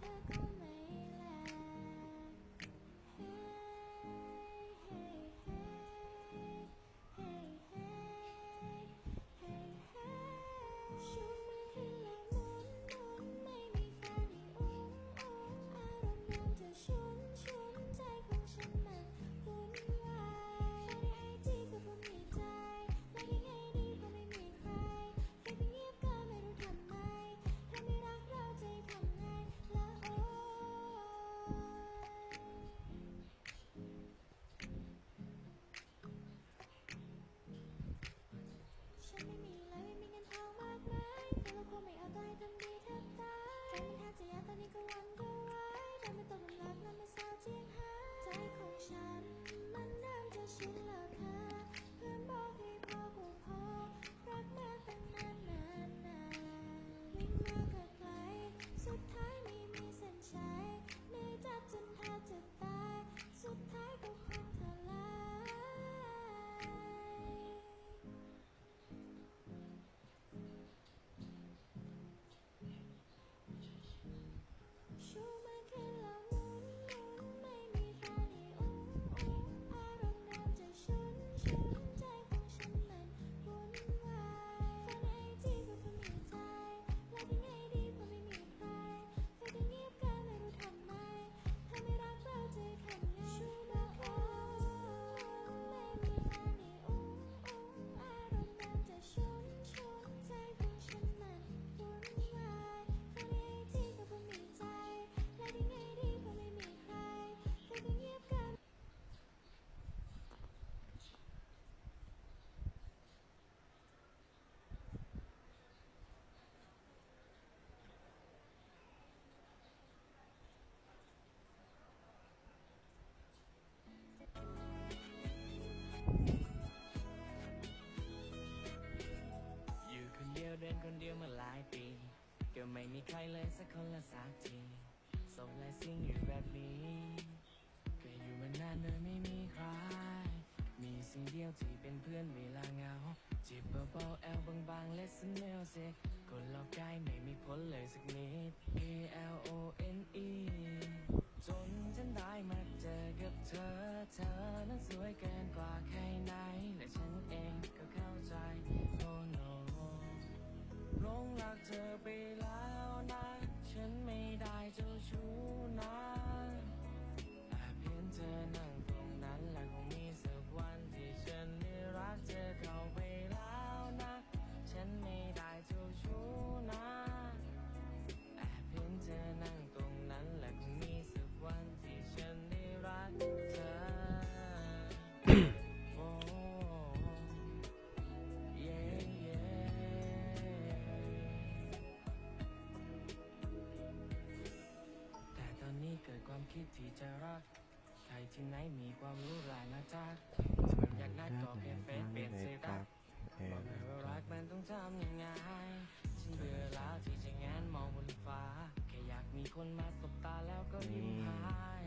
เธ ดียวมาหลายปี ก็ไม่มีใครเลยสักคนละสักทีโซมและสิ่งอยู่แบบนี้ก็อยู่มานานโดยไม่มีใคร มีสิ่งเดียวที่เป็นเพื่อนเวลาเหงาจีบเบาๆแอลบางๆ listen music คนรอบกายไม่มีผลเลยสักนิด A L O N E จนฉันได้มาเจอกับเธอ เธอนั้นสวยเกินกว่าใครไหน และฉันเองก็เข้าใจ Oh no หลงรักเธอไปแล้วนะ ฉันไม่ได้เจ้าชู้นะแอบเห็นเธอนั่ง คนมาสบตาแล้วก็ยิ้มหาย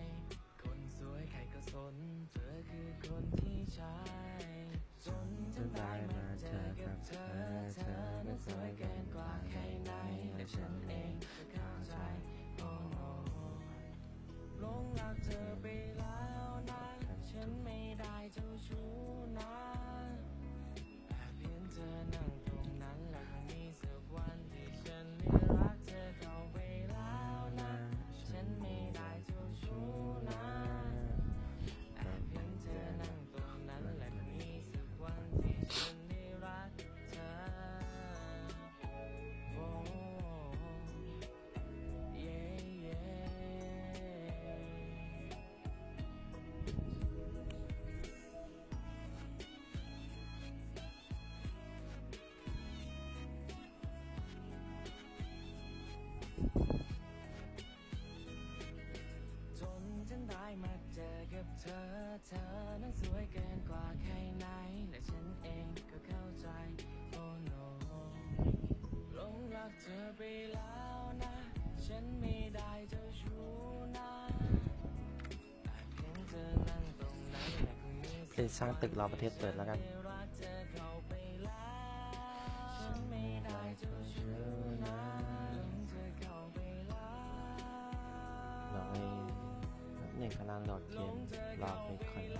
คนสวยใครก็สน เธอคือคนที่ใช่จนฉันได้มาเจอกับเธอ เธอนั้นสวยเกินกว่าใครไหนและฉันเองก็เข้าใจโอ้โอ้หลงรักเธอไปแล้วนะ ฉันไม่ได้เจ้าชู้นะแอบเห็นเธอนั่ง กับเธอ เธอนั้นสวยเกินกว่าใครไหน และฉันเองก็เข้าใจโอ้ no หลงรักเธอไปแล้วนะ ฉันไม่ได้เจ้าชู้นะแต่เพียงเธอนั่งตรงนั้นและคงมีเพลงสร้างตึกรอประเทศเปิดแล้วกัน เเป็นคนล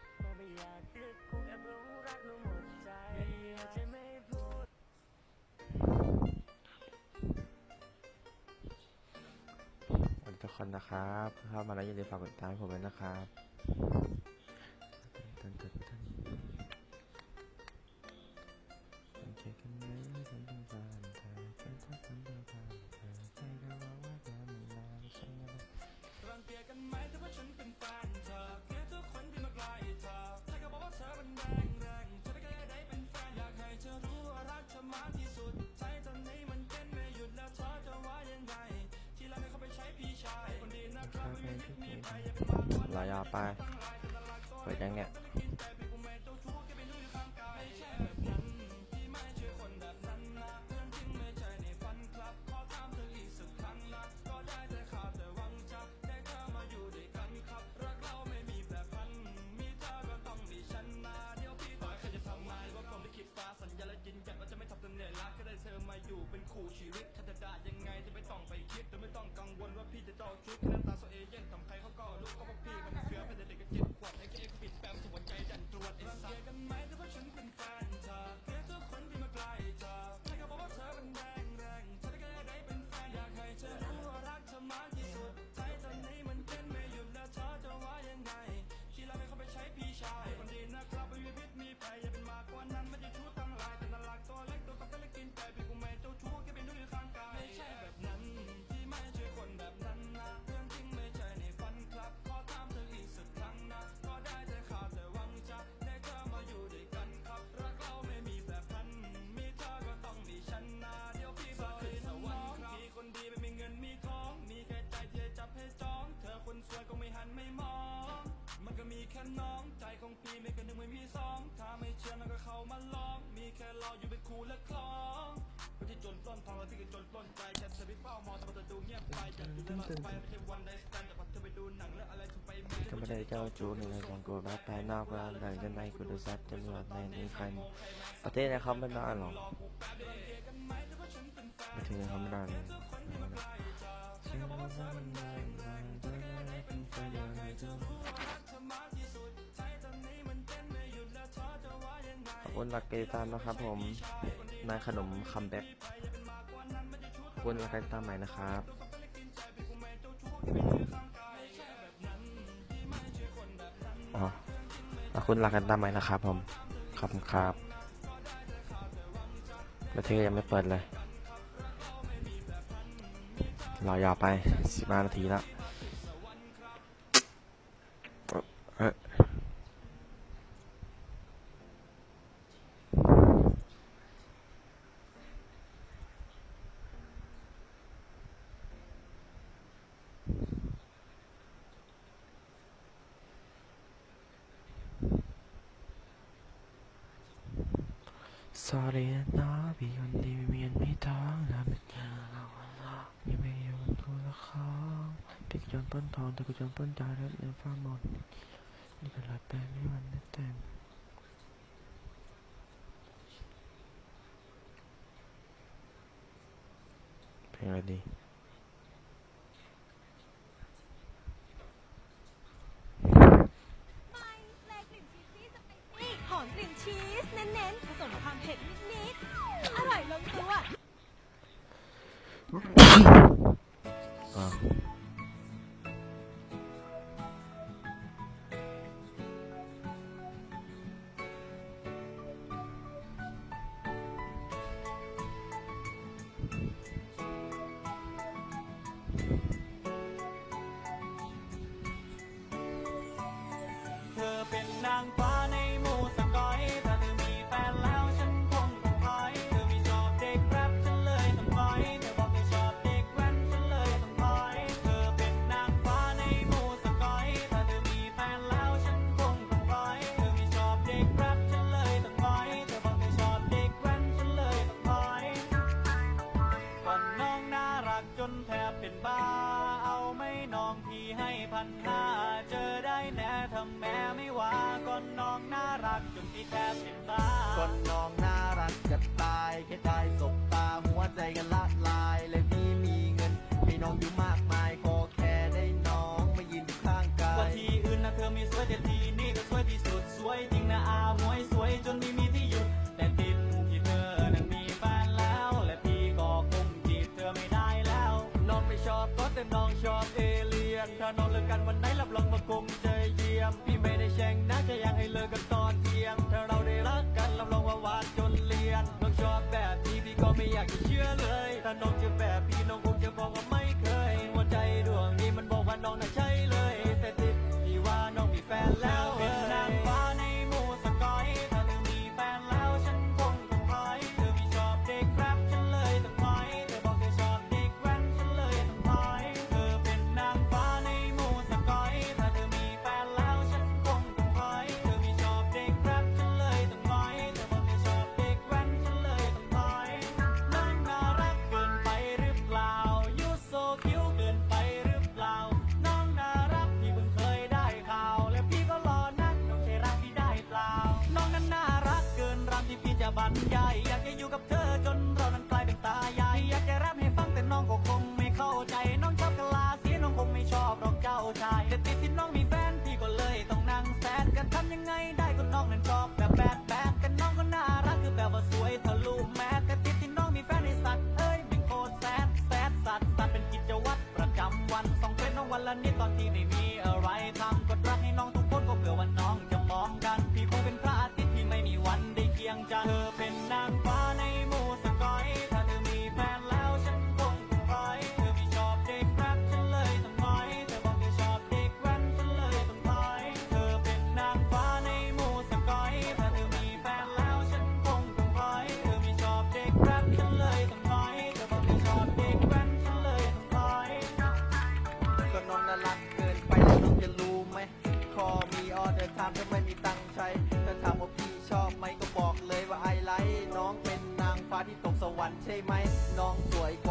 คนนะครับเถ้ามาแล้วอย่าลืมฝากกดติดตามผมด้วยนะครับ รอยอไปเปิดยังเนี่ยจะไม่ต้องไปคิดแะไม่ต้องกังวลว่าพี่จะ ก็ไม่ได้เจ้าจูในสังกูรับภายนอกและหลังจากในกุฎศัดท์จำนวนในนี้ใครประเทศในเขาไม่ได้หรอกประเทศในเขาไม่ได้เลยขอบคุณหลักเกตามนะครับผมนายขนมคัมแบ็คขอบคุณหลักเกตามใหม่นะครับ อ๋อแคุณรักกันตามไหมนะครับผมครับครับประเทยังไม่เปิดเลย รอยาวไป 15 นาทีแล้ว ติดจนป้นทองตะกุจนป้นจารึกเนื้ฟ้าหมดนี่ป็หลายแปลงไม่วันนั่แต่งเพลงอะไรดี ปัญหาเจอได้แน่ทำแม่ไม่ว่าก่อนน้องน่ารักจนที่แทบเป็นตาก่อนน้องน่ารักจะตายแค่ได้สบตาหัวใจกันละลายเลยพี่มีเงินมีน้องอยู่มากมายขอแค่ได้น้องมายืนอยู่ข้างกายกว่ที่อื่นนะเธอมีสวยแต่ทีนี่ก็สวยที่สุดสวยจริงนะอาหวยสวยจนไม่มีที่หยุดแต่ติดที่เธอนั้นมีแฟนแล้ว และพี่ก็คงจีบเธอไม่ได้แล้ว น้องไม่ชอบก็แต่น้องชอบเอง อนถ้านอนเลิกกันวันไหนรับรองว่าคงเจเยี่ยม พี่ไม่ได้แช่งนะแค่ยังให้เลิกกันตอนเที่ยง ถ้าเราได้รักกันรับรองว่าหวานจนเลียนน้องชอบแบบนี้พี่ก็ไม่อยากจะเชื่อเลย ถ้าน้องจะ ช่ไหม น้องสวยกว่า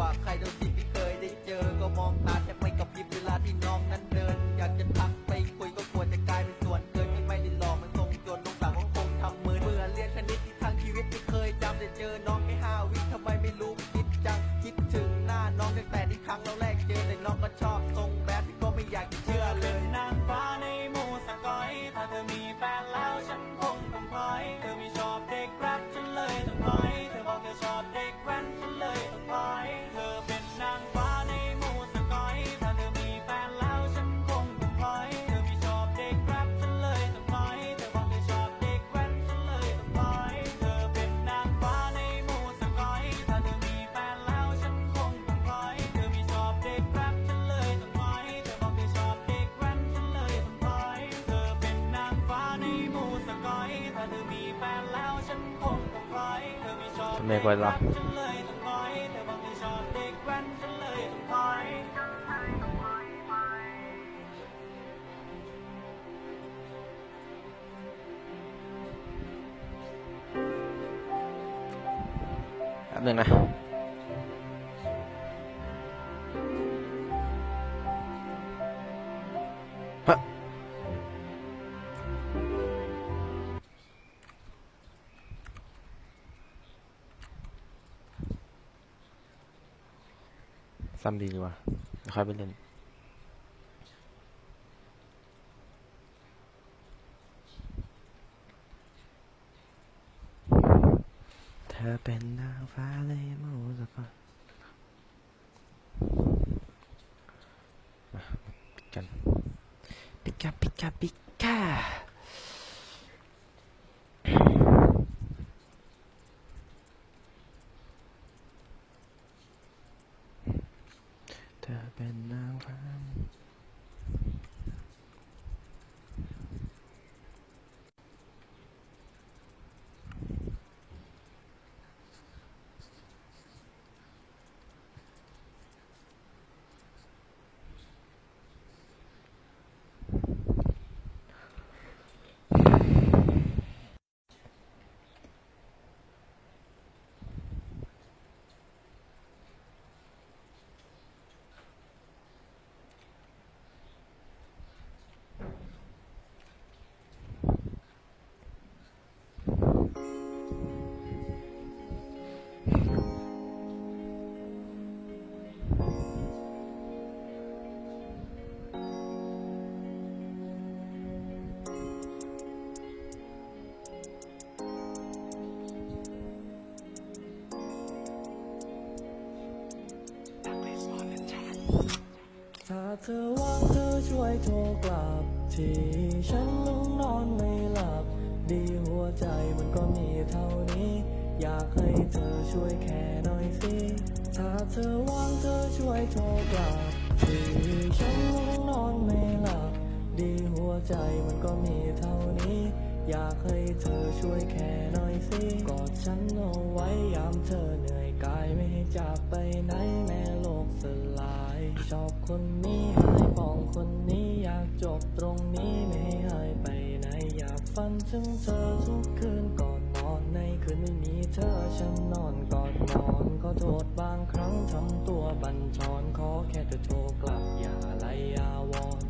ไม่ค่อยรับแป๊บนึงนะ ซ้ำดีดีว่าค่อยไปเล่นเธอเป็นนางฟ้าเลยมูสก่อน ที่ฉันต้องนอนไม่หลับ ดีหัวใจมันก็มีเท่านี้ อยากให้เธอช่วยแค่หน่อยสิ ถ้าเธอว่างเธอช่วยโทรกลับที่ฉันต้องนอนไม่หลับ ดีหัวใจมันก็มีเท่านี้ อยากให้เธอช่วยแค่หน่อยสิกอดฉันเอาไว้ยามเธอเหนื่อยกายไม่ให้จากไปไหนแม้โลกสลาย ชอบคนนี้ใหายปองคนนี้อยากจบตรง ถึงเธอทุกคืนก่อนนอนในคืนไม่มีเธอฉันนอนกอดนอนขอโทษบางครั้งทำตัวบัญชรขอแค่เธอโทรกลับอย่าไล่อาวรณ์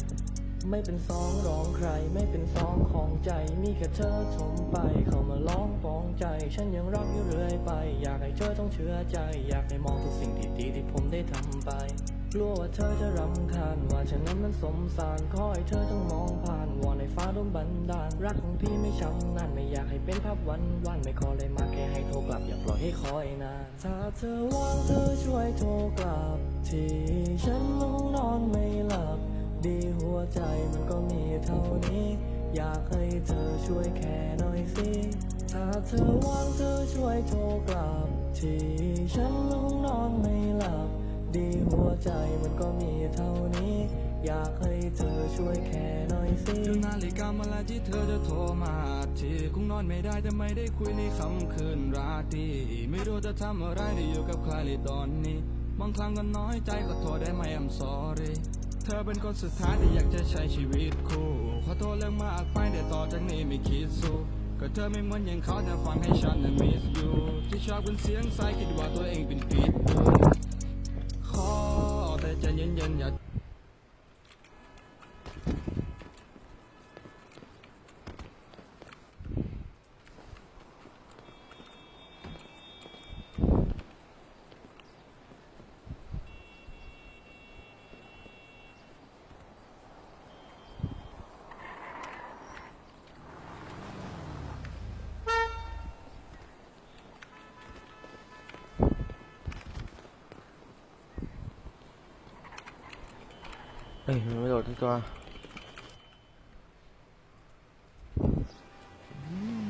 ไม่เป็นสองร้องใครไม่เป็นสองของใจมีแค่เธอชมไปเข้ามาร้องปองใจ ฉันยังรักอยู่เรื่อยไป อยากให้เธอต้องเชื่อใจ อยากให้มองทุกสิ่งที่ดีที่ผมได้ทำไป กลัวว่าเธอจะรำคาญว่าฉันนั้นมันสมสารขอให้เธอต้องมองผ่านวอนในฟ้าดลบันดาลรักของพี่ไม่ช้ำนานไม่อยากให้เป็นภาพวันวันไม่ขอเลยมาแค่ให้โทรกลับอย่าปล่อยให้คอยนานถ้าเธอว่างเธอช่วยโทรกลับทีฉันต้องนอนไม่หลับ ดีหัวใจมันก็มีเท่านี้ อยากให้เธอช่วยแค่หน่อยสิถ้าเธอว่างเธอช่วยโทรกลับทีฉันต้องนอนไม่ ดีหัวใจมันก็มีเท่านี้ อยากให้เธอช่วยแค่หน่อยสิดูนาฬิกามื่อไหรที่เธอจะโทรมาทีคงนอนไม่ได้แต่ไม่ได้คุยในค่ำคืนราตรีไม่รู้จะทำอะไรได้อยู่กับใครในตอนนี้ บางครั้งก็น้อยใจก็โทษได้ไหม I'm sorry เธอเป็นคนสุดท้ายที่อยากจะใช้ชีวิตคู่ ขอโทษเรื่องมากไปแต่ต่อจากนี้ไม่คิดสู้ก็เธอไม่เหมือนอย่างเขาแต่ฟังให้ฉันนั้น miss you ที่ชอบเป็นเสียงใสคิดว่าตัวเองเป็นผิด แต่ใจ เย็นๆอ